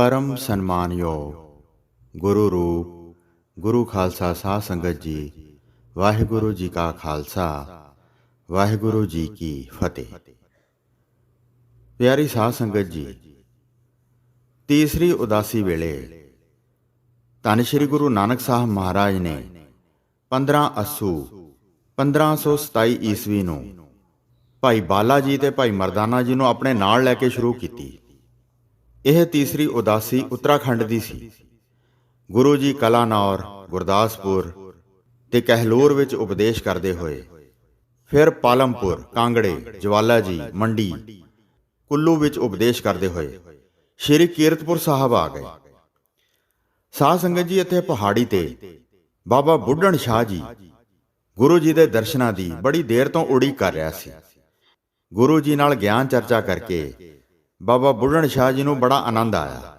ਪਰਮ ਸਨਮਾਨਯੋਗ ਗੁਰੂ ਰੂਪ, ਗੁਰੂ ਖਾਲਸਾ ਸਾਧ ਸੰਗਤ ਜੀ, ਵਾਹਿਗੁਰੂ ਜੀ ਕਾ ਖਾਲਸਾ, ਵਾਹਿਗੁਰੂ ਜੀ ਕੀ ਫਤਿਹ। ਪਿਆਰੀ ਸਾਧ ਸੰਗਤ ਜੀ, ਤੀਸਰੀ ਉਦਾਸੀ ਵੇਲੇ ਧੰਨ ਸ਼੍ਰੀ ਗੁਰੂ ਨਾਨਕ ਸਾਹਿਬ ਮਹਾਰਾਜ ਨੇ 15 ਅਸੂ 1527 ਈਸਵੀ ਨੂੰ ਭਾਈ ਬਾਲਾ ਜੀ ਤੇ ਭਾਈ ਮਰਦਾਨਾ ਜੀ ਨੂੰ ਆਪਣੇ ਨਾਲ ਲੈ ਕੇ ਸ਼ੁਰੂ ਕੀਤੀ। ਇਹ ਤੀਸਰੀ ਉਦਾਸੀ ਉੱਤਰਾਖੰਡ ਦੀ ਸੀ। ਗੁਰੂ ਜੀ ਕਲਾਨੌਰ, ਗੁਰਦਾਸਪੁਰ ਤੇ ਕਹਿਲੂਰ ਵਿੱਚ ਉਪਦੇਸ਼ ਕਰਦੇ ਹੋਏ, ਫਿਰ ਪਾਲਮਪੁਰ, ਕਾਂਗੜੇ ਜਵਾਲਾ ਜੀ ਮੰਡੀ, ਕੁੱਲੂ ਵਿੱਚ ਉਪਦੇਸ਼ ਕਰਦੇ ਹੋਏ, ਸ਼੍ਰੀ ਕੀਰਤਪੁਰ ਸਾਹਿਬ ਆ ਗਏ। ਸਾਧ ਸੰਗਤ ਜੀ ਇੱਥੇ ਪਹਾੜੀ ਤੇ ਬਾਬਾ ਬੁੱਢਣ ਸ਼ਾਹ ਜੀ ਗੁਰੂ ਜੀ ਦੇ ਦਰਸ਼ਨਾਂ ਦੀ ਬੜੀ ਦੇਰ ਤੋਂ ਉਡੀਕ ਕਰ ਰਿਹਾ ਸੀ। ਗੁਰੂ ਜੀ ਨਾਲ ਗਿਆਨ ਚਰਚਾ ਕਰਕੇ ਬਾਬਾ ਬੁੱਢਣ ਸ਼ਾਹ ਜੀ ਨੂੰ ਬੜਾ ਆਨੰਦ ਆਇਆ।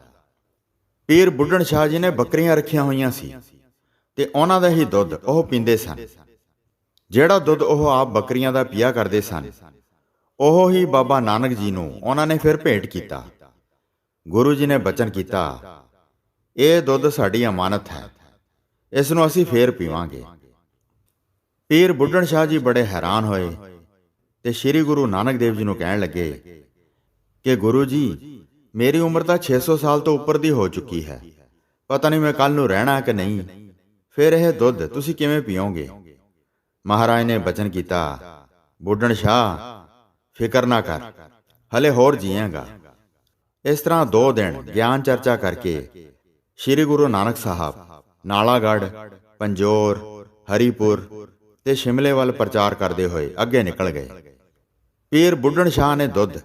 ਪੀਰ ਬੁੱਢਣ ਸ਼ਾਹ ਜੀ ਨੇ ਬੱਕਰੀਆਂ ਰੱਖੀਆਂ ਹੋਈਆਂ ਸੀ ਤੇ ਉਹਨਾਂ ਦਾ ਹੀ ਦੁੱਧ ਉਹ ਪੀਂਦੇ ਸਨ। ਜਿਹੜਾ ਦੁੱਧ ਉਹ ਆਪ ਬੱਕਰੀਆਂ ਦਾ ਪੀਆ ਕਰਦੇ ਸਨ, ਉਹ ਹੀ ਬਾਬਾ ਨਾਨਕ ਜੀ ਨੂੰ ਉਹਨਾਂ ਨੇ ਫਿਰ ਭੇਟ ਕੀਤਾ। ਗੁਰੂ ਜੀ ਨੇ ਬਚਨ ਕੀਤਾ, ਇਹ ਦੁੱਧ ਸਾਡੀ ਅਮਾਨਤ ਹੈ, ਇਸ ਨੂੰ ਅਸੀਂ ਫੇਰ ਪੀਵਾਂਗੇ। ਪੀਰ ਬੁੱਢਣ ਸ਼ਾਹ ਜੀ ਬੜੇ ਹੈਰਾਨ ਹੋਏ ਤੇ ਸ੍ਰੀ ਗੁਰੂ ਨਾਨਕ ਦੇਵ ਜੀ ਨੂੰ ਕਹਿਣ ਲੱਗੇ ਕਿ ਗੁਰੂ ਜੀ, ਮੇਰੀ ਉਮਰ ਤਾਂ 600 ਸਾਲ ਤੋਂ ਉੱਪਰ ਦੀ ਹੋ ਚੁੱਕੀ ਹੈ। ਪਤਾ ਨਹੀਂ ਮੈਂ ਕੱਲ ਨੂੰ ਰਹਿਣਾ ਕਿ ਨਹੀਂ। ਫਿਰ ਇਹ ਦੁੱਧ ਤੁਸੀਂ ਕਿਵੇਂ ਪੀਓਗੇ? ਮਹਾਰਾਜ ਨੇ ਬਚਨ ਕੀਤਾ, ਬੁੱਢਣ ਸ਼ਾਹ, ਫਿਕਰ ਨਾ ਕਰ, ਹਲੇ ਹੋਰ ਜੀਏਗਾ। ਇਸ ਤਰ੍ਹਾਂ ਦੋ ਦਿਨ ਗਿਆਨ ਚਰਚਾ ਕਰਕੇ ਸ੍ਰੀ ਗੁਰੂ ਨਾਨਕ ਸਾਹਿਬ ਨਾਲਾਗੜ ਪੰਜੋਰ, ਹਰੀਪੁਰ ਤੇ ਸ਼ਿਮਲੇ ਵੱਲ ਪ੍ਰਚਾਰ ਕਰਦੇ ਹੋਏ ਅੱਗੇ ਨਿਕਲ ਗਏ। ਪੀਰ ਬੁੱਢਣ ਸ਼ਾਹ ਨੇ ਦੁੱਧ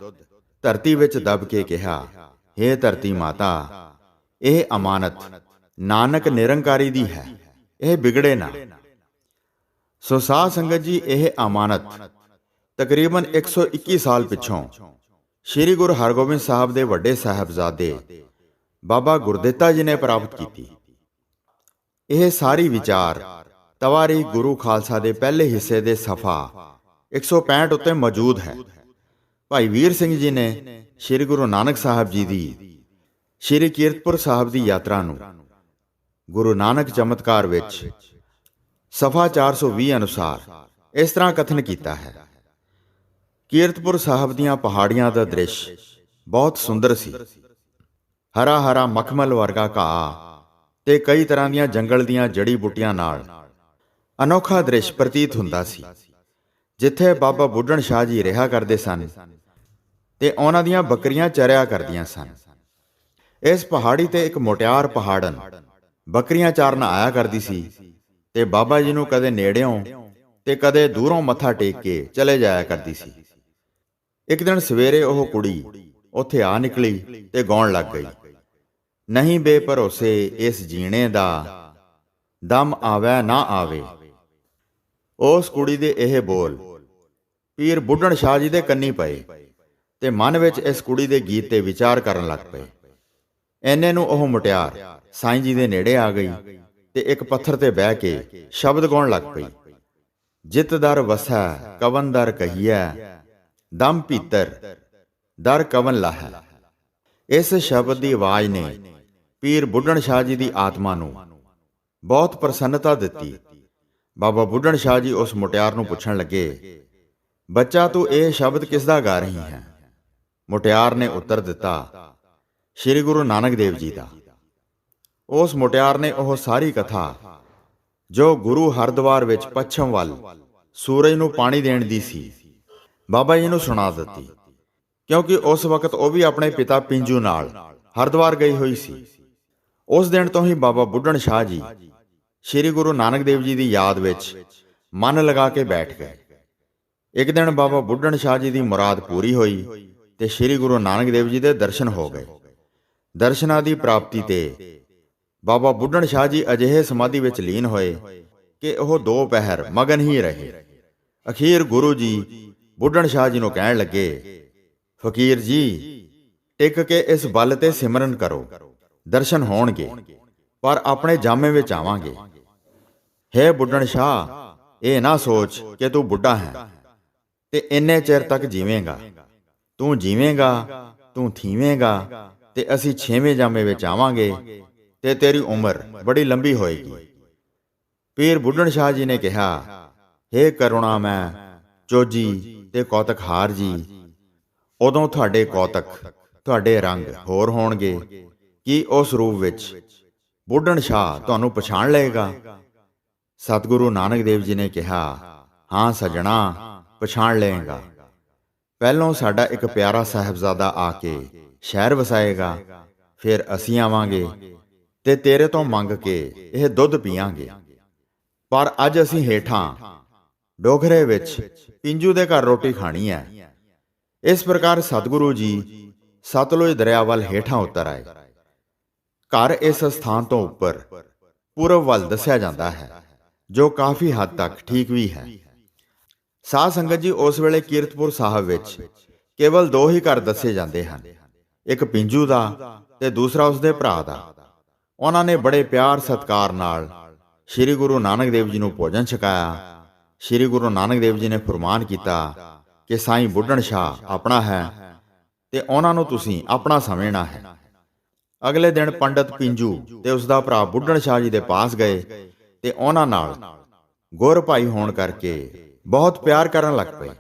ਧਰਤੀ ਵਿੱਚ ਦਬ ਕੇ ਕਿਹਾ हे ਧਰਤੀ ਮਾਤਾ, ਇਹ ਅਮਾਨਤ ਨਾਨਕ ਨਿਰੰਕਾਰੀ ਦੀ ਹੈ, ਇਹ ਵਿਗੜੇ ਨਾ। ਸੋ ਸਾਧ ਸੰਗਤ ਜੀ, ਇਹ ਅਮਾਨਤ ਤਕਰੀਬਨ 121 ਸਾਲ ਪਿੱਛੋਂ ਸ੍ਰੀ ਗੁਰੂ ਹਰਗੋਬਿੰਦ ਸਾਹਿਬ ਦੇ ਵੱਡੇ ਸਾਹਿਬਜ਼ਾਦੇ ਬਾਬਾ ਗੁਰਦਿੱਤਾ ਜੀ ਨੇ ਪ੍ਰਾਪਤ ਕੀਤੀ। ਇਹ ਸਾਰੀ ਵਿਚਾਰ ਤਵਾਰੀ ਗੁਰੂ ਖਾਲਸਾ ਦੇ ਪਹਿਲੇ ਹਿੱਸੇ ਦੇ ਸਫਾ 165 ਉੱਤੇ ਮੌਜੂਦ ਹੈ। ਭਾਈ ਵੀਰ ਸਿੰਘ ਜੀ ਨੇ ਸ੍ਰੀ ਗੁਰੂ ਨਾਨਕ ਸਾਹਿਬ ਜੀ ਦੀ, ਸ੍ਰੀ ਕੀਰਤਪੁਰ ਸਾਹਿਬ ਦੀ ਯਾਤਰਾ ਨੂੰ ਗੁਰੂ ਨਾਨਕ ਚਮਤਕਾਰ ਵਿੱਚ ਸਫਾ 420 ਅਨੁਸਾਰ ਇਸ ਤਰ੍ਹਾਂ ਕਥਨ ਕੀਤਾ ਹੈ। ਕੀਰਤਪੁਰ ਸਾਹਿਬ ਦੀਆਂ ਪਹਾੜੀਆਂ ਦਾ ਦ੍ਰਿਸ਼ ਬਹੁਤ ਸੁੰਦਰ ਸੀ। ਹਰਾ ਹਰਾ ਮਖਮਲ ਵਰਗਾ ਘਾਹ ਤੇ ਕਈ ਤਰ੍ਹਾਂ ਦੀਆਂ ਜੰਗਲ ਦੀਆਂ ਜੜੀ ਬੂਟੀਆਂ ਨਾਲ ਅਨੋਖਾ ਦ੍ਰਿਸ਼ ਪ੍ਰਤੀਤ ਹੁੰਦਾ ਸੀ। ਜਿੱਥੇ ਬਾਬਾ ਬੁੱਢਣ ਸ਼ਾਹ ਜੀ ਰਿਹਾ ਕਰਦੇ ਸਨ ਤੇ ਉਹਨਾਂ ਦੀਆਂ ਬੱਕਰੀਆਂ ਚਰਿਆ ਕਰਦੀਆਂ ਸਨ। ਇਸ ਪਹਾੜੀ ਤੇ ਇੱਕ ਮੋਟਿਆਰ ਪਹਾੜਨ ਬੱਕਰੀਆਂ ਚਾਰਨ ਆਇਆ ਕਰਦੀ ਸੀ ਤੇ ਬਾਬਾ ਜੀ ਨੂੰ ਕਦੇ ਨੇੜਿਓਂ ਤੇ ਕਦੇ ਦੂਰੋਂ ਮੱਥਾ ਟੇਕ ਕੇ ਚਲੇ ਜਾਇਆ ਕਰਦੀ ਸੀ। ਇੱਕ ਦਿਨ ਸਵੇਰੇ ਉਹ ਕੁੜੀ ਉੱਥੇ ਆ ਨਿਕਲੀ ਤੇ ਗਾਉਣ ਲੱਗ ਗਈ। ਨਹੀਂ ਬੇਭਰੋਸੇ ਇਸ ਜੀਣੇ ਦਾ ਦਮ ਆਵੇ ਨਾ ਆਵੇ। ਉਸ ਕੁੜੀ ਦੇ ਇਹ ਬੋਲ, ਪੀਰ ਬੁੱਢਣ ਸ਼ਾਹ ਜੀ ਦੇ ਕੰਨੀ ਪਏ ਤੇ ਮਨ ਵਿੱਚ ਇਸ ਕੁੜੀ ਦੇ ਗੀਤ ਤੇ ਵਿਚਾਰ ਕਰਨ ਲੱਗ ਪਏ। ਐਨੇ ਨੂੰ ਉਹ ਮੁਟਿਆਰ ਸਾਈਂ ਜੀ ਦੇ ਨੇੜੇ ਆ ਗਈ ਤੇ ਇੱਕ ਪੱਥਰ ਤੇ ਬਹਿ ਕੇ ਸ਼ਬਦ ਗਾਉਣ ਲੱਗ ਪਈ। ਜਿਤ ਦਰ ਵਸੈ, ਕਵਨ ਦਰ ਕਹੀਐ, ਦਮ ਭੀਤਰ, ਦਰ ਕਵਨ ਲਾਹੈ। ਇਸ ਸ਼ਬਦ ਦੀ ਆਵਾਜ਼ ਨੇ ਪੀਰ ਬੁੱਢਣ ਸ਼ਾਹ ਜੀ ਦੀ ਆਤਮਾ ਨੂੰ ਬਹੁਤ ਪ੍ਰਸੰਨਤਾ ਦਿੱਤੀ। ਬਾਬਾ ਬੁੱਢਣ ਸ਼ਾਹ ਜੀ ਉਸ ਮੁਟਿਆਰ ਨੂੰ ਪੁੱਛਣ ਲੱਗੇ, ਬੱਚਾ ਤੂੰ ਇਹ ਸ਼ਬਦ ਕਿਸ ਦਾ ਗਾ ਰਹੀ ਹੈ? ਮੁਟਿਆਰ ਨੇ ਉੱਤਰ ਦਿੱਤਾ, ਸ੍ਰੀ ਗੁਰੂ ਨਾਨਕ ਦੇਵ ਜੀ ਦਾ। ਉਸ ਮੁਟਿਆਰ ਨੇ ਉਹ ਸਾਰੀ ਕਥਾ, ਜੋ ਗੁਰੂ ਹਰਦੁਆਰ ਵਿੱਚ ਪੱਛਮ ਵੱਲ ਸੂਰਜ ਨੂੰ ਪਾਣੀ ਦੇਣ ਦੀ ਸੀ, ਬਾਬਾ ਜੀ ਨੂੰ ਸੁਣਾ ਦਿੱਤੀ। ਕਿਉਂਕਿ ਉਸ ਵਕਤ ਉਹ ਵੀ ਆਪਣੇ ਪਿਤਾ ਪਿੰਜੂ ਨਾਲ ਹਰਦੁਆਰ ਗਈ ਹੋਈ ਸੀ। ਉਸ ਦਿਨ ਤੋਂ ਹੀ ਬਾਬਾ ਬੁੱਢਣ ਸ਼ਾਹ ਜੀ ਸ੍ਰੀ ਗੁਰੂ ਨਾਨਕ ਦੇਵ ਜੀ ਦੀ ਯਾਦ ਵਿੱਚ ਮਨ ਲਗਾ ਕੇ ਬੈਠ ਗਏ। ਇੱਕ ਦਿਨ ਬਾਬਾ ਬੁੱਢਣ ਸ਼ਾਹ ਜੀ ਦੀ ਮੁਰਾਦ ਪੂਰੀ ਹੋਈ ਤੇ ਸ੍ਰੀ ਗੁਰੂ ਨਾਨਕ ਦੇਵ ਜੀ ਦੇ ਦਰਸ਼ਨ ਹੋ ਗਏ। ਦਰਸ਼ਨਾਂ ਦੀ ਪ੍ਰਾਪਤੀ ਤੇ ਬਾਬਾ ਬੁੱਢਣ ਸ਼ਾਹ ਜੀ ਅਜਿਹੇ ਸਮਾਧੀ ਵਿੱਚ ਲੀਨ ਹੋਏ ਕਿ ਉਹ ਦੋ ਪਹਿਰ ਮਗਨ ਹੀ ਰਹੇ। ਅਖੀਰ ਗੁਰੂ ਜੀ ਬੁੱਢਣ ਸ਼ਾਹ ਜੀ ਨੂੰ ਕਹਿਣ ਲੱਗੇ, ਫਕੀਰ ਜੀ, ਟਿਕ ਕੇ ਇਸ ਬਲ ਤੇ ਸਿਮਰਨ ਕਰੋ। ਦਰਸ਼ਨ ਹੋਣਗੇ। ਪਰ ਆਪਣੇ ਜਾਮੇ ਵਿੱਚ ਆਵਾਂਗੇ। ਹੇ ਬੁੱਢਣ ਸ਼ਾਹ, ਇਹ ਨਾ ਸੋਚ ਕਿ ਤੂੰ ਬੁੱਢਾ ਹੈ ਤੇ ਇੰਨੇ ਚਿਰ ਤੱਕ ਜੀਵੇਂਗਾ। ਤੂੰ ਜੀਵੇਂਗਾ, ਤੂੰ ਥੀਵੇਂਗਾ ਤੇ ਅਸੀਂ 6ਵੇਂ ਜਾਮੇ ਵਿੱਚ ਆਵਾਂਗੇ ਤੇ ਤੇਰੀ ਉਮਰ ਬੜੀ ਲੰਬੀ ਹੋਏਗੀ। ਪੀਰ ਬੁੱਢਣ ਸ਼ਾਹ ਜੀ ਨੇ ਕਿਹਾ हे ਕਰੁਣਾ ਮੈਂ, ਚੋਜੀ ਤੇ ਕੌਤਕ ਹਾਰ ਜੀ, ਉਦੋਂ ਤੁਹਾਡੇ ਕੌਤਕ, ਤੁਹਾਡੇ ਰੰਗ ਹੋਰ ਹੋਣਗੇ, ਕਿ ਉਸ ਰੂਪ ਵਿੱਚ ਬੁੱਢਣ ਸ਼ਾਹ ਤੁਹਾਨੂੰ ਪਛਾਣ ਲਏਗਾ। ਸਤਿਗੁਰੂ ਨਾਨਕ ਦੇਵ ਜੀ ਨੇ ਕਿਹਾ, ਹਾਂ ਸਜਣਾ, ਪਛਾਣ ਲਏਗਾ। ਪਹਿਲੋਂ ਸਾਡਾ ਇੱਕ ਪਿਆਰਾ ਸਾਹਿਬਜ਼ਾਦਾ ਆ ਕੇ ਸ਼ਹਿਰ ਵਸਾਏਗਾ, ਫਿਰ ਅਸੀਂ ਆਵਾਂਗੇ ਤੇ ਤੇਰੇ ਤੋਂ ਮੰਗ ਕੇ ਇਹ ਦੁੱਧ ਪੀਵਾਂਗੇ ਪਰ ਅੱਜ ਅਸੀਂ ਹੇਠਾਂ ਡੋਗਰੇ ਵਿੱਚ ਪਿੰਜੂ ਦੇ ਘਰ ਰੋਟੀ ਖਾਣੀ ਹੈ। ਇਸ ਪ੍ਰਕਾਰ ਸਤਿਗੁਰੂ ਜੀ ਸਤਲੁਜ ਦਰਿਆ ਵੱਲ ਹੇਠਾਂ ਉਤਰ ਆਏ। ਘਰ ਇਸ ਸਥਾਨ ਤੋਂ ਉੱਪਰ ਪੂਰਬ ਵੱਲ ਦੱਸਿਆ ਜਾਂਦਾ ਹੈ, ਜੋ ਕਾਫੀ ਹੱਦ ਤੱਕ ਠੀਕ ਵੀ ਹੈ। ਸਾਧ ਸੰਗਤ ਜੀ, ਉਸ ਵੇਲੇ ਕੀਰਤਪੁਰ ਸਾਹਿਬ ਵਿੱਚ ਕੇਵਲ ਦੋ ਹੀ ਘਰ ਦੱਸੇ ਜਾਂਦੇ ਹਨ। ਇੱਕ ਪਿੰਜੂ ਦਾ ਤੇ ਦੂਸਰਾ ਉਸਦੇ ਭਰਾ ਦਾ। ਉਹਨਾਂ ਨੇ ਬੜੇ ਪਿਆਰ ਸਤਕਾਰ ਨਾਲ ਸ੍ਰੀ ਗੁਰੂ ਨਾਨਕ ਦੇਵ ਜੀ ਨੂੰ ਭੋਜਨ ਛਕਾਇਆ। ਸ੍ਰੀ ਗੁਰੂ ਨਾਨਕ ਦੇਵ ਜੀ ਨੇ ਫਰਮਾਨ ਕੀਤਾ ਕਿ ਸਾਈਂ ਬੁੱਢਣ ਸ਼ਾਹ ਆਪਣਾ ਹੈ ਤੇ ਉਹਨਾਂ ਨੂੰ ਤੁਸੀਂ ਆਪਣਾ ਸਮਝਣਾ ਹੈ। ਅਗਲੇ ਦਿਨ ਪੰਡਤ ਪਿੰਜੂ ਤੇ ਉਸ ਦਾ ਭਰਾ ਬੁੱਢਣ ਸ਼ਾਹ ਜੀ ਦੇ ਪਾਸ ਗਏ ਤੇ ਉਹਨਾਂ ਨਾਲ ਗੁਰ ਭਾਈ ਹੋਣ ਕਰਕੇ ਬਹੁਤ ਪਿਆਰ ਕਰਨ ਲੱਗ ਪਏ।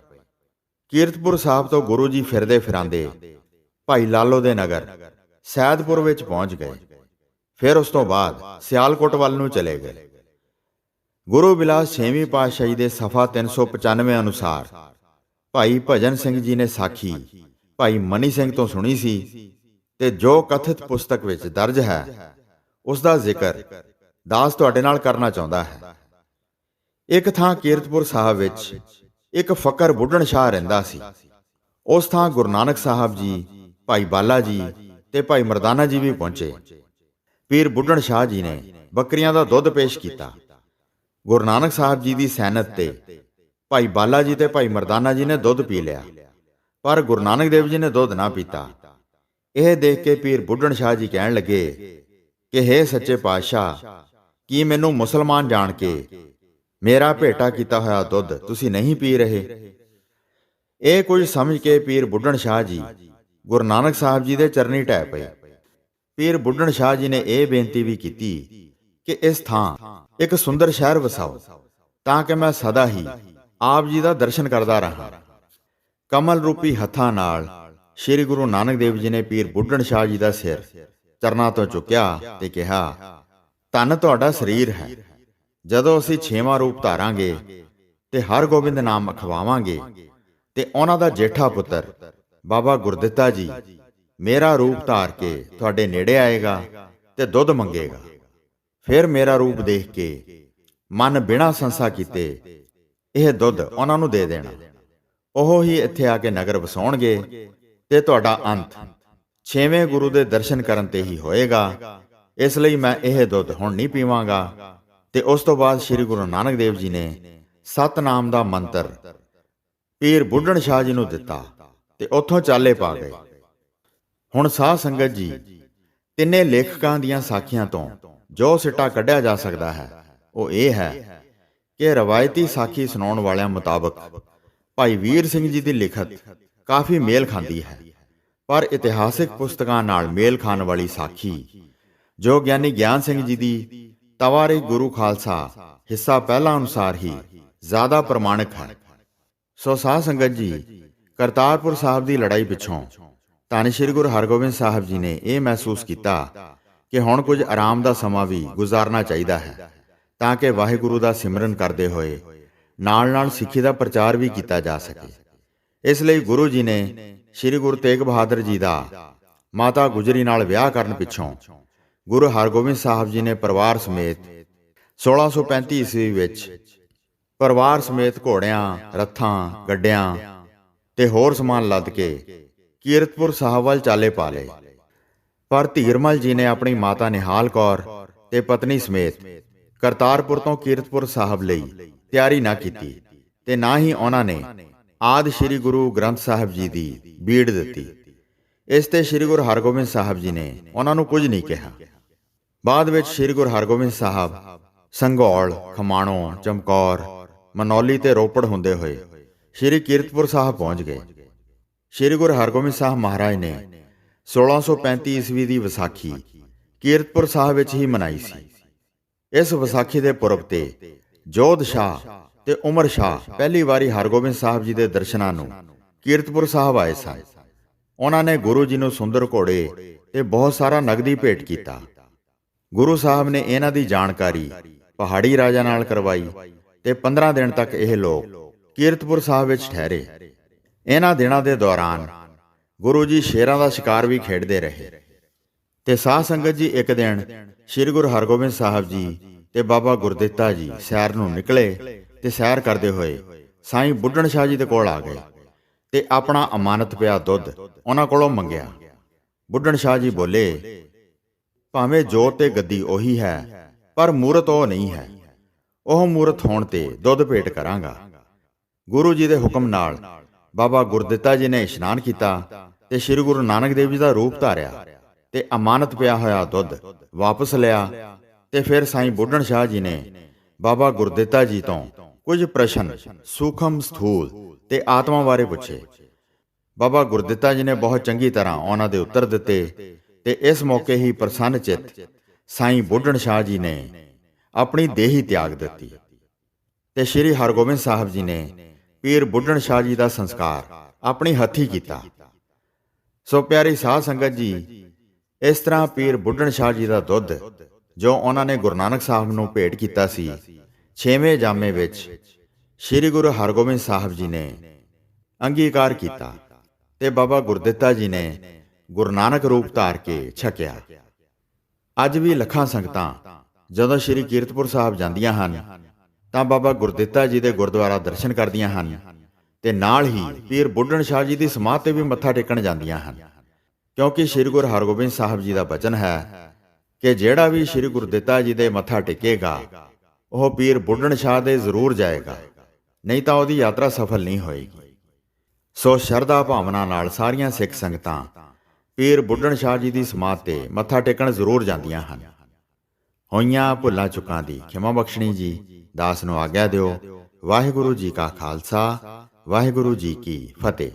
ਕੀਰਤਪੁਰ ਸਾਹਿਬ ਤੋਂ ਗੁਰੂ ਜੀ ਫਿਰਦੇ ਫਿਰਾਂਦੇ ਭਾਈ ਲਾਲੋ ਦੇ ਨਗਰ ਸੈਦਪੁਰ ਵਿੱਚ ਪਹੁੰਚ ਗਏ। ਫਿਰ ਉਸ ਤੋਂ ਬਾਅਦ ਸਿਆਲਕੋਟ ਵੱਲ ਨੂੰ ਚਲੇ ਗਏ। ਗੁਰੂ ਬਿਲਾਸ ਛੇਵੀਂ ਪਾਤਸ਼ਾਹੀ ਦੇ ਸਫਾ 395 ਅਨੁਸਾਰ ਭਾਈ ਭਜਨ ਸਿੰਘ ਜੀ ਨੇ ਸਾਖੀ ਭਾਈ ਮਨੀ ਸਿੰਘ ਤੋਂ ਸੁਣੀ ਸੀ ਤੇ ਜੋ ਕਥਿਤ ਪੁਸਤਕ ਵਿੱਚ ਦਰਜ ਹੈ ਉਸ ਦਾ ਜ਼ਿਕਰ ਦਾਸ ਤੁਹਾਡੇ ਨਾਲ ਕਰਨਾ ਚਾਹੁੰਦਾ ਹੈ। ਇੱਕ ਥਾਂ ਕੀਰਤਪੁਰ ਸਾਹਿਬ ਵਿੱਚ ਇੱਕ ਫਕਰ ਬੁੱਢਣ ਸ਼ਾਹ ਰਹਿੰਦਾ ਸੀ। ਉਸ ਥਾਂ ਗੁਰੂ ਨਾਨਕ ਸਾਹਿਬ ਜੀ, ਭਾਈ ਬਾਲਾ ਜੀ ਤੇ ਭਾਈ ਮਰਦਾਨਾ ਜੀ ਵੀ ਪਹੁੰਚੇ। ਪੀਰ ਬੁੱਢਣ ਸ਼ਾਹ ਜੀ ਨੇ ਬੱਕਰੀਆਂ ਦਾ ਦੁੱਧ ਪੇਸ਼ ਕੀਤਾ। ਗੁਰੂ ਨਾਨਕ ਸਾਹਿਬ ਜੀ ਦੀ ਸੈਨਤ ਤੇ ਭਾਈ ਬਾਲਾ ਜੀ ਤੇ ਭਾਈ ਮਰਦਾਨਾ ਜੀ ਨੇ ਦੁੱਧ ਪੀ ਲਿਆ। ਪਰ ਗੁਰੂ ਨਾਨਕ ਦੇਵ ਜੀ ਨੇ ਦੁੱਧ ਨਾ ਪੀਤਾ। ਇਹ ਦੇਖ ਕੇ ਪੀਰ ਬੁੱਢਣ ਸ਼ਾਹ ਜੀ ਕਹਿਣ ਲੱਗੇ ਕਿ हे ਸੱਚੇ ਪਾਤਸ਼ਾਹ, ਕੀ ਮੈਨੂੰ ਮੁਸਲਮਾਨ ਜਾਣ ਕੇ ਮੇਰਾ ਭੇਟਾ ਕੀਤਾ ਹੋਇਆ ਦੁੱਧ ਤੁਸੀਂ ਨਹੀਂ ਪੀ ਰਹੇ? ਇਹ ਕੁਝ ਸਮਝ ਕੇ ਪੀਰ ਬੁੱਢਣ ਸ਼ਾਹ ਜੀ ਗੁਰੂ ਨਾਨਕ ਸਾਹਿਬ ਜੀ ਦੇ ਚਰਨੀ ਟਹਿ ਪਏ। ਪੀਰ ਬੁੱਢਣ ਸ਼ਾਹ ਜੀ ਨੇ ਇਹ ਬੇਨਤੀ ਵੀ ਕੀਤੀ ਕਿ ਇਸ ਥਾਂ ਇੱਕ ਸੁੰਦਰ ਸ਼ਹਿਰ ਵਸਾਓ, ਤਾਂ ਕਿ ਮੈਂ ਸਦਾ ਹੀ ਆਪ ਜੀ ਦਾ ਦਰਸ਼ਨ ਕਰਦਾ ਰਹਾ। ਕਮਲ ਰੂਪੀ ਹੱਥਾਂ ਨਾਲ ਸ੍ਰੀ ਗੁਰੂ ਨਾਨਕ ਦੇਵ ਜੀ ਨੇ ਪੀਰ ਬੁੱਢਣ ਸ਼ਾਹ ਜੀ ਦਾ ਸਿਰ ਚਰਨਾਂ ਤੋਂ ਚੁੱਕਿਆ ਤੇ ਕਿਹਾ, ਧੰਨ ਤੁਹਾਡਾ ਸਰੀਰ ਹੈ। ਜਦੋਂ ਅਸੀਂ ਛੇਵਾਂ ਰੂਪ ਧਾਰਾਂਗੇ ਤੇ ਹਰ ਗੋਬਿੰਦ ਨਾਮ ਅਖਵਾਵਾਂਗੇ ਤੇ ਉਹਨਾਂ ਦਾ ਜੇਠਾ ਪੁੱਤਰ, ਬਾਬਾ ਗੁਰਦਿੱਤਾ ਜੀ, ਮੇਰਾ ਰੂਪ ਧਾਰ ਕੇ ਤੁਹਾਡੇ ਨੇੜੇ ਆਏਗਾ ਤੇ ਦੁੱਧ ਮੰਗੇਗਾ। ਫਿਰ ਮੇਰਾ ਰੂਪ ਦੇਖ ਕੇ ਮਨ ਬਿਨਾ ਸੰਸਾ ਕੀਤੇ ਇਹ ਦੁੱਧ ਉਹਨਾਂ ਨੂੰ ਦੇ ਦੇਣਾ। ਉਹ ਹੀ ਇੱਥੇ ਆ ਕੇ ਨਗਰ ਵਸਾਉਣਗੇ ਤੇ ਤੁਹਾਡਾ ਅੰਤ। ਛੇਵੇਂ ਗੁਰੂ ਦੇ ਦਰਸ਼ਨ ਕਰਨ ਤੇ ਹੀ ਹੋਏਗਾ। ਇਸ ਲਈ ਮੈਂ ਇਹ ਦੁੱਧ ਹੁਣ ਨਹੀਂ ਪੀਵਾਂਗਾ। ਤੇ ਉਸ ਤੋਂ ਬਾਅਦ ਸ੍ਰੀ ਗੁਰੂ ਨਾਨਕ ਦੇਵ ਜੀ ਨੇ ਸਤਨਾਮ ਦਾ ਮੰਤਰ ਪੀਰ ਬੁੱਢਣ ਸ਼ਾਹ ਜੀ ਨੂੰ ਦਿੱਤਾ ਤੇ ਉੱਥੋਂ ਚਾਲੇ ਪਾ ਗਏ। ਹੁਣ ਸਾਧ ਸੰਗਤ ਜੀ, ਤਿੰਨੇ ਲੇਖਕਾਂ ਦੀਆਂ ਸਾਖੀਆਂ ਤੋਂ ਜੋ ਸਿੱਟਾ ਕੱਢਿਆ ਜਾ ਸਕਦਾ ਹੈ, ਉਹ ਇਹ ਹੈ ਕਿ ਰਵਾਇਤੀ ਸਾਖੀ ਸੁਣਾਉਣ ਵਾਲਿਆਂ ਮੁਤਾਬਕ ਭਾਈ ਵੀਰ ਸਿੰਘ ਜੀ ਦੀ ਲਿਖਤ ਕਾਫੀ ਮੇਲ ਖਾਂਦੀ ਹੈ। ਪਰ ਇਤਿਹਾਸਿਕ ਪੁਸਤਕਾਂ ਨਾਲ ਮੇਲ ਖਾਣ ਵਾਲੀ ਸਾਖੀ, ਜੋ ਗਿਆਨੀ ਗਿਆਨ ਸਿੰਘ ਜੀ ਦੀ ਤਵਾਰੇ ਗੁਰੂ ਖਾਲਸਾ ਹਿੱਸਾ ਪਹਿਲਾ ਅਨੁਸਾਰ ਹੀ ਜ਼ਿਆਦਾ ਪ੍ਰਮਾਣਿਕ ਹੈ ਸੋ ਸਾਧ ਸੰਗਤ ਜੀ, ਕਰਤਾਰਪੁਰ ਸਾਹਿਬ ਦੀ ਲੜਾਈ ਪਿੱਛੋਂ ਧੰਨ ਸ਼੍ਰੀ ਗੁਰੂ ਹਰਗੋਬਿੰਦ ਸਾਹਿਬ ਜੀ ਨੇ ਇਹ ਮਹਿਸੂਸ ਕੀਤਾ ਕਿ ਹੁਣ ਕੁਝ ਆਰਾਮ ਦਾ ਸਮਾਂ ਵੀ ਗੁਜ਼ਾਰਨਾ ਚਾਹੀਦਾ ਹੈ, ਤਾਂ ਕਿ ਵਾਹਿਗੁਰੂ ਦਾ ਸਿਮਰਨ ਕਰਦੇ ਹੋਏ ਨਾਲ-ਨਾਲ ਸਿੱਖੀ ਦਾ ਪ੍ਰਚਾਰ ਵੀ ਕੀਤਾ ਜਾ ਸਕੇ। ਇਸ ਲਈ ਗੁਰੂ ਜੀ ਨੇ ਸ੍ਰੀ ਗੁਰੂ ਤੇਗ ਬਹਾਦਰ ਜੀ ਦਾ ਮਾਤਾ ਗੁਜਰੀ ਨਾਲ ਵਿਆਹ ਕਰਨ ਪਿੱਛੋਂ ਗੁਰੂ ਹਰਗੋਬਿੰਦ ਸਾਹਿਬ ਜੀ ਨੇ ਪਰਿਵਾਰ ਸਮੇਤ 1635 ਈਸਵੀ ਵਿੱਚ ਪਰਿਵਾਰ ਸਮੇਤ ਘੋੜਿਆਂ, ਰੱਥਾਂ, ਗੱਡਿਆਂ ਤੇ ਹੋਰ ਸਮਾਨ ਲੱਦ ਕੇ ਕੀਰਤਪੁਰ ਸਾਹਿਬ ਵੱਲ ਚਾਲੇ ਪਾ ਲਏ ਪਰ ਧੀਰਮਲ ਜੀ ਨੇ ਆਪਣੀ ਮਾਤਾ ਨਿਹਾਲ ਕੌਰ ਤੇ ਪਤਨੀ ਸਮੇਤ ਕਰਤਾਰਪੁਰ ਤੋਂ ਕੀਰਤਪੁਰ ਸਾਹਿਬ ਲਈ ਤਿਆਰੀ ਨਾ ਕੀਤੀ ਤੇ ਨਾ ਹੀ ਉਹਨਾਂ ਨੇ ਆਦ ਸ੍ਰੀ ਗੁਰੂ ਗ੍ਰੰਥ ਸਾਹਿਬ ਜੀ ਦੀ ਬੀੜ ਦਿੱਤੀ। ਇਸ ਤੇ ਸ੍ਰੀ ਗੁਰੂ ਹਰਗੋਬਿੰਦ ਸਾਹਿਬ ਜੀ ਨੇ ਉਹਨਾਂ ਨੂੰ ਕੁਝ ਨਹੀਂ ਕਿਹਾ। ਬਾਅਦ ਵਿੱਚ ਸ੍ਰੀ ਗੁਰੂ ਹਰਗੋਬਿੰਦ ਸਾਹਿਬ ਸੰਗੌਲ ਖਮਾਣੋ, ਚਮਕੌਰ, ਮਨੌਲੀ ਤੇ ਰੋਪੜ ਹੁੰਦੇ ਹੋਏ ਸ੍ਰੀ ਕੀਰਤਪੁਰ ਸਾਹਿਬ ਪਹੁੰਚ ਗਏ। ਸ੍ਰੀ ਗੁਰੂ ਹਰਗੋਬਿੰਦ ਸਾਹਿਬ ਮਹਾਰਾਜ ਨੇ 1635 ਈਸਵੀ ਦੀ ਵਿਸਾਖੀ ਕੀਰਤਪੁਰ ਸਾਹਿਬ ਵਿੱਚ ਹੀ ਮਨਾਈ ਸੀ। ਇਸ ਵਿਸਾਖੀ ਦੇ ਪੁਰਬ ਤੇ ਜੋਧ ਸ਼ਾਹ ਤੇ ਉਮਰ ਸ਼ਾਹ ਪਹਿਲੀ ਵਾਰੀ ਹਰਗੋਬਿੰਦ ਸਾਹਿਬ ਜੀ ਦੇ ਦਰਸ਼ਨਾਂ ਨੂੰ ਕੀਰਤਪੁਰ ਸਾਹਿਬ ਆਏ ਸਨ। ਉਹਨਾਂ ਨੇ ਗੁਰੂ ਜੀ ਨੂੰ ਸੁੰਦਰ ਘੋੜੇ ਤੇ ਬਹੁਤ ਸਾਰਾ ਨਗਦੀ ਭੇਟ ਕੀਤਾ। ਗੁਰੂ ਸਾਹਿਬ ਨੇ ਇਹਨਾਂ ਦੀ ਜਾਣਕਾਰੀ ਪਹਾੜੀ ਰਾਜਾ ਨਾਲ ਕਰਵਾਈ ਤੇ 15 ਦਿਨ ਤੱਕ ਇਹ ਲੋਕ ਕੀਰਤਪੁਰ ਸਾਹਿਬ ਵਿੱਚ ਠਹਿਰੇ। ਇਹਨਾਂ ਦਿਨਾਂ ਦੇ ਦੌਰਾਨ ਗੁਰੂ ਜੀ ਸ਼ੇਰਾਂ ਦਾ ਸ਼ਿਕਾਰ ਵੀ ਖੇਡਦੇ ਰਹੇ। ਤੇ ਸਾਧ ਸੰਗਤ ਜੀ ਇੱਕ ਦਿਨ ਸ੍ਰੀ ਗੁਰੂ ਹਰਗੋਬਿੰਦ ਸਾਹਿਬ ਜੀ ਤੇ ਬਾਬਾ ਗੁਰਦਿੱਤਾ ਜੀ ਸੈਰ ਨੂੰ ਨਿਕਲੇ ਤੇ ਸੈਰ ਕਰਦੇ ਹੋਏ ਸਾਈਂ ਬੁੱਢਣ ਸ਼ਾਹ ਜੀ ਦੇ ਕੋਲ ਆ ਗਏ ਤੇ ਆਪਣਾ ਅਮਾਨਤ ਪਿਆ ਦੁੱਧ ਉਹਨਾਂ ਕੋਲੋਂ ਮੰਗਿਆ। ਬੁੱਢਣ ਸ਼ਾਹ ਜੀ ਬੋਲੇ, ਭਾਵੇਂ ਜੋਤ ਤੇ ਗੱਦੀ ਉਹੀ ਹੈ, ਪਰ ਮੂਰਤ ਉਹ ਨਹੀਂ ਹੈ। ਉਹ ਮੂਰਤ ਹੋਣ ਤੇ ਦੁੱਧ ਭੇਟ ਕਰਾਂਗਾ। ਗੁਰੂ ਜੀ ਦੇ ਹੁਕਮ ਨਾਲ ਬਾਬਾ ਗੁਰਦਿੱਤਾ ਜੀ ਨੇ ਇਸ਼ਨਾਨ ਕੀਤਾ ਤੇ ਸ੍ਰੀ ਗੁਰੂ ਨਾਨਕ ਦੇਵ ਜੀ ਦਾ ਰੂਪ ਧਾਰਿਆ ਤੇ ਅਮਾਨਤ ਪਿਆ ਹੋਇਆ ਦੁੱਧ ਵਾਪਸ ਲਿਆ ਤੇ ਫਿਰ ਸਾਈਂ ਬੁੱਢਣ ਸ਼ਾਹ ਜੀ ਨੇ ਬਾਬਾ ਗੁਰਦਿੱਤਾ ਜੀ ਤੋਂ ਕੁਝ ਪ੍ਰਸ਼ਨ, ਸੂਖਮ ਸਥੂਲ ਤੇ ਆਤਮਾ ਬਾਰੇ ਪੁੱਛੇ। ਬਾਬਾ ਗੁਰਦਿੱਤਾ ਜੀ ਨੇ ਬਹੁਤ ਚੰਗੀ ਤਰ੍ਹਾਂ ਉਹਨਾਂ ਦੇ ਉੱਤਰ ਦਿੱਤੇ ਤੇ ਇਸ ਮੌਕੇ ਹੀ ਪ੍ਰਸੰਨ ਚਿਤ ਸਾਈਂ ਬੁੱਢਣ ਸ਼ਾਹ ਜੀ ਨੇ ਆਪਣੀ ਦੇਹੀ ਤਿਆਗ ਦਿੱਤੀ ਤੇ ਸ੍ਰੀ ਹਰਗੋਬਿੰਦ ਸਾਹਿਬ ਜੀ ਨੇ ਪੀਰ ਬੁੱਢਣ ਸ਼ਾਹ ਜੀ ਦਾ ਸੰਸਕਾਰ ਆਪਣੀ ਹੱਥੀ ਕੀਤਾ। ਸੋ ਪਿਆਰੀ ਸਾਧ ਸੰਗਤ ਜੀ, ਇਸ ਤਰ੍ਹਾਂ ਪੀਰ ਬੁੱਢਣ ਸ਼ਾਹ ਜੀ ਦਾ ਦੁੱਧ ਜੋ ਉਹਨਾਂ ਨੇ ਗੁਰੂ ਨਾਨਕ ਸਾਹਿਬ ਨੂੰ ਭੇਟ ਕੀਤਾ ਸੀ ਛੇਵੇਂ ਜਾਮੇ ਵਿੱਚ ਸ੍ਰੀ ਗੁਰੂ ਹਰਗੋਬਿੰਦ ਸਾਹਿਬ ਜੀ ਨੇ ਅੰਗੀਕਾਰ ਕੀਤਾ ਤੇ ਬਾਬਾ ਗੁਰਦਿੱਤਾ ਜੀ ਨੇ ਗੁਰੂ ਨਾਨਕ ਰੂਪ ਧਾਰ ਕੇ ਛਕਿਆ। ਅੱਜ ਵੀ ਲੱਖਾਂ ਸੰਗਤਾਂ ਜਦੋਂ ਸ੍ਰੀ ਕੀਰਤਪੁਰ ਸਾਹਿਬ ਜਾਂਦੀਆਂ ਹਨ, ਤਾਂ ਬਾਬਾ ਗੁਰਦਿੱਤਾ ਜੀ ਦੇ ਗੁਰਦੁਆਰਾ ਦਰਸ਼ਨ ਕਰਦੀਆਂ ਹਨ ਤੇ ਨਾਲ ਹੀ ਪੀਰ ਬੁੱਢਣ ਸ਼ਾਹ ਜੀ ਦੀ ਸਮਾਧ ਤੇ ਵੀ ਮੱਥਾ ਟੇਕਣ ਜਾਂਦੀਆਂ ਹਨ। ਕਿਉਂਕਿ ਸ੍ਰੀ ਗੁਰੂ ਹਰਗੋਬਿੰਦ ਸਾਹਿਬ ਜੀ ਦਾ ਬਚਨ ਹੈ ਕਿ ਜਿਹੜਾ ਵੀ ਸ੍ਰੀ ਗੁਰਦਿੱਤਾ ਜੀ ਦੇ ਮੱਥਾ ਟੇਕੇਗਾ ਉਹ ਪੀਰ ਬੁੱਢਣ ਸ਼ਾਹ ਦੇ ਜ਼ਰੂਰ ਜਾਏਗਾ, ਨਹੀਂ ਤਾਂ ਉਹਦੀ ਯਾਤਰਾ ਸਫਲ ਨਹੀਂ ਹੋਏਗੀ। ਸੋ ਸ਼ਰਧਾ ਭਾਵਨਾ ਨਾਲ ਸਾਰੀਆਂ ਸਿੱਖ ਸੰਗਤਾਂ ਪੀਰ ਬੁੱਢਣ ਸ਼ਾਹ ਜੀ ਦੀ ਸਮਾਧ ਤੇ ਮੱਥਾ ਟੇਕਣ ਜ਼ਰੂਰ ਜਾਂਦੀਆਂ ਹਨ। ਹੋਈਆਂ ਭੁੱਲਾਂ ਚੁੱਕਾਂ ਦੀ ਖਿਮਾ ਬਖਸ਼ਣੀ ਜੀ, ਦਾਸ ਨੂੰ ਆਗਿਆ ਦਿਓ। ਵਾਹਿਗੁਰੂ ਜੀ ਕਾ ਖਾਲਸਾ, ਵਾਹਿਗੁਰੂ ਜੀ ਕੀ ਫਤਿਹ।